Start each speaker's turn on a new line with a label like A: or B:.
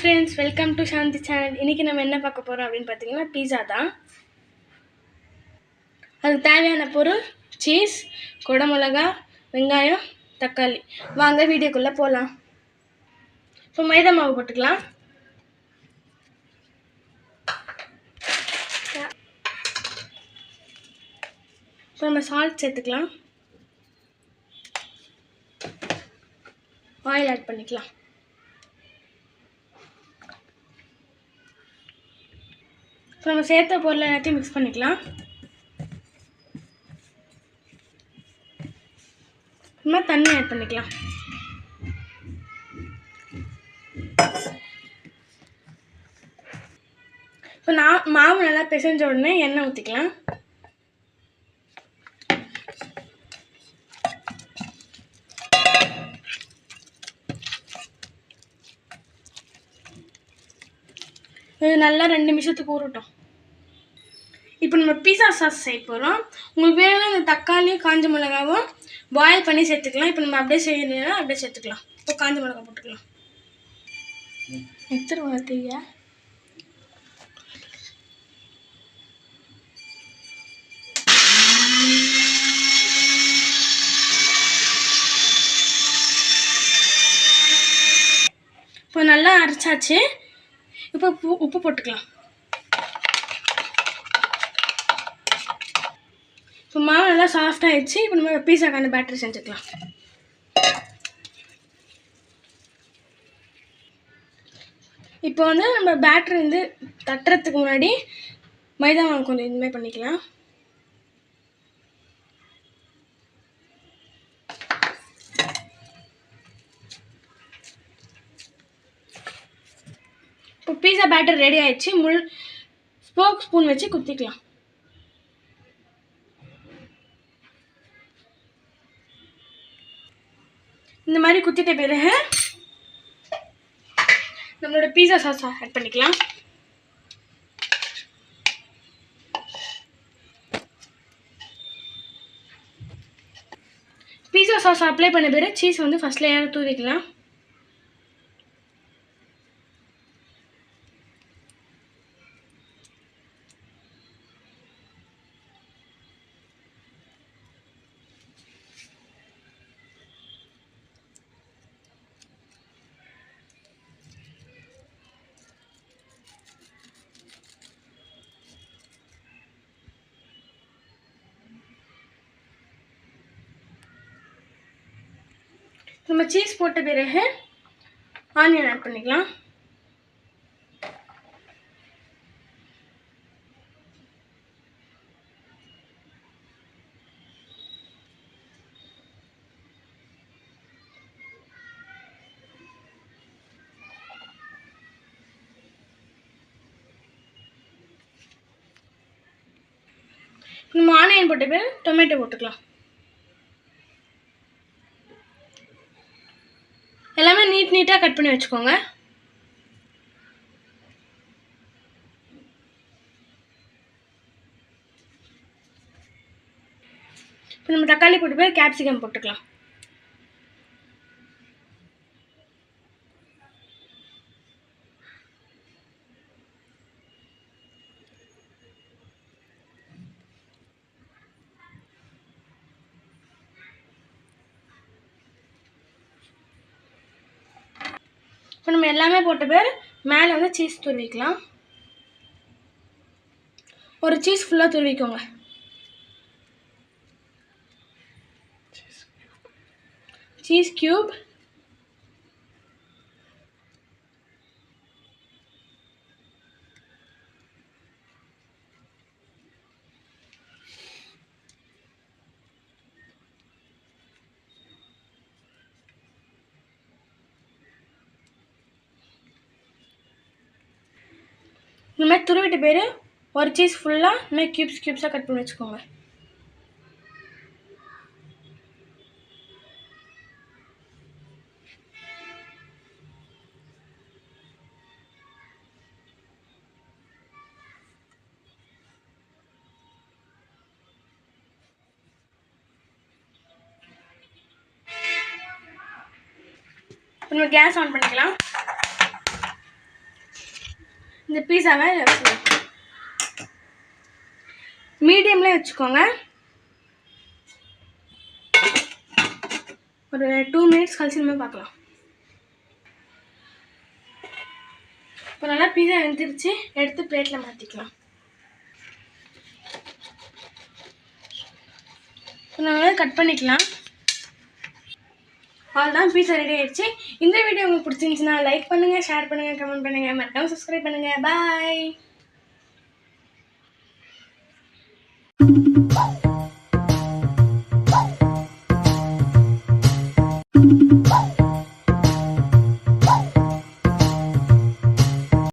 A: Friends welcome to Shanti channel இன்றைக்கி நம்ம என்ன பார்க்க போகிறோம் அப்படின்னு பார்த்தீங்கன்னா பீஸா தான். அதுக்கு தேவையான பொருள் சீஸ் குடமிளகா வெங்காயம் தக்காளி. வாங்க வீடியோக்குள்ளே போகலாம் இப்போ மைதா மாவு போட்டுக்கலாம். இப்போ நம்ம சால்ட் சேர்த்துக்கலாம். ஆயில் ஆட் பண்ணிக்கலாம். இப்போ நம்ம சேர்த்த பொருள் எல்லாத்தையும் மிக்ஸ் பண்ணிக்கலாம். நம்ம தண்ணி ஆட் பண்ணிக்கலாம். இப்போ நான் மாவு நல்லா பிசைஞ்ச உடனே எண்ணெய் ஊற்றிக்கலாம் இது நல்லா ரெண்டு நிமிஷத்துக்கு ஊறட்டும். இப்போ நம்ம பீஸா சாஸ் செய்ய போகிறோம் உங்களுக்கு வேணும்னா இந்த தக்காளியும் காஞ்ச மிளகாவும் பாயில் பண்ணி சேர்த்துக்கலாம். இப்போ நம்ம அப்படியே செய்யணும்னா அப்படியே சேர்த்துக்கலாம். இப்போ காஞ்ச மிளகா போட்டுக்கலாம். எத்தனை வார்த்தையா இப்போ நல்லா அரைச்சாச்சு. இப்போ உப்பு உப்பு போட்டுக்கலாம். இப்போ மாவு நல்லா சாஃப்டாகிடுச்சு இப்போ நம்ம பீஸாக்கான பேட்டரி செஞ்சுக்கலாம். இப்போ வந்து நம்ம பேட்டரி வந்து தட்டுறதுக்கு முன்னாடி மைதா மாவு கொஞ்சம் இதுமாதிரி பண்ணிக்கலாம். பீஸா பேட்டர் ரெடி ஆயிடுச்சு. முள் ஸ்போக் ஸ்பூன் வச்சு குத்திக்கலாம். இந்த மாதிரி குத்திட்ட பிறகு நம்மளோட பீஸா சாஸ் ஆட் பண்ணிக்கலாம். பீஸா சாஸ் அப்ளை பண்ண பிறகு சீஸ் வந்து ஃபஸ்ட் லேயராக தூவிக்கலாம். நம்ம சீஸ் போட்ட பிறகு ஆனியன் ஆட் பண்ணிக்கலாம். நம்ம ஆனியன் போட்ட பிறகு டொமேட்டோ போட்டுக்கலாம். எல்லாமே நீட் நீட்டாக கட் பண்ணி வச்சுக்கோங்க. இப்போ நம்ம தக்காளி போட்டு போய் கேப்சிகம் போட்டுக்கலாம். இப்போ நம்ம எல்லாமே போட்ட பேர் மேலே வந்து சீஸ் துருவிக்கலாம் ஒரு சீஸ் ஃபுல்லாக துருவிக்கோங்க சீஸ் கியூப் இந்த மாதிரி துருவிட்டு பேர் ஒரு சீஸ் ஃபுல்லாக இந்த மாதிரி க்யூப்ஸ் க்யூப்ஸாக கட் பண்ணி வச்சுக்கோங்க. நம்ம கேஸ் ஆன் பண்ணிக்கலாம். இந்த பீஸாவை மீடியம்லேயே வச்சுக்கோங்க. ஒரு டூ மினிட்ஸ் கழிச்சு நம்ம பார்க்கலாம். இப்போ நல்லா பீஸா வெந்துருச்சு. எடுத்து பிளேட்டில் மாற்றிக்கலாம் இப்போ நல்லா கட் பண்ணிக்கலாம். அவ்வளோதான் பீஸ் ரெடி ஆயிடுச்சு. இந்த வீடியோ உங்களுக்கு பிடிச்சிருந்துச்சுன்னா லைக் பண்ணுங்கள் ஷேர் பண்ணுங்கள் கமெண்ட் பண்ணுங்கள் மறக்காமல் சப்ஸ்கிரைப் பண்ணுங்கள் பாய்